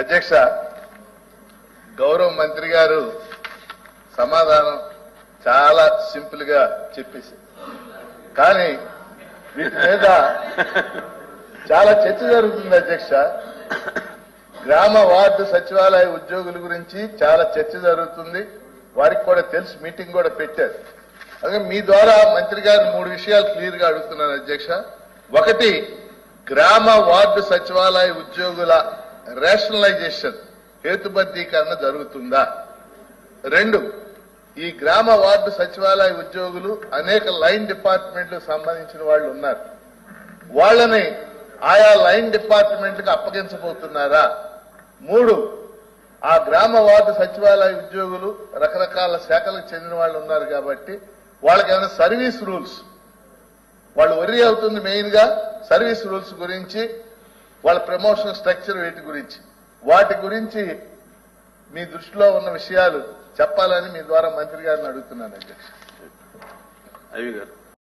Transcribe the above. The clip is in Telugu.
అధ్యక్ష గౌరవ మంత్రి గారు సమాధానం చాలా సింపుల్గా చెప్పేసి కానీ వీటి మీద చాలా చర్చ జరుగుతుంది అధ్యక్ష. గ్రామ వార్డు సచివాలయ ఉద్యోగుల గురించి చాలా చర్చ జరుగుతుంది. వారికి కూడా తెలుసు మీటింగ్ కూడా పెట్టారు. అలాగే మీ ద్వారా మంత్రి గారు మూడు విషయాలు క్లియర్గా అడుగుతున్నాను అధ్యక్ష. ఒకటి గ్రామ వార్డు సచివాలయ ఉద్యోగుల రేషనలైజేషన్ హేతుబద్ధీకరణ జరుగుతుందా? రెండు ఈ గ్రామ వార్డు సచివాలయ ఉద్యోగులు అనేక లైన్ డిపార్ట్మెంట్లకు సంబంధించిన వాళ్ళు ఉన్నారు. వాళ్ళని ఆయా లైన్ డిపార్ట్మెంట్కి అప్పగించబోతున్నారా? మూడు ఆ గ్రామ వార్డు సచివాలయ ఉద్యోగులు రకరకాల శాఖలకు చెందిన వాళ్ళు ఉన్నారు కాబట్టి వాళ్ళకి ఏమైనా సర్వీస్ రూల్స్. వాళ్ళు వరి అవుతుంది మెయిన్గా సర్వీస్ రూల్స్ గురించి వాళ్ళ ప్రమోషన్ స్ట్రక్చర్ వీటి గురించి. వాటి గురించి మీ దృష్టిలో ఉన్న విషయాలు చెప్పాలని మీ ద్వారా మంత్రి గారిని అడుగుతున్నాను అధ్యక్ష. అవి గారు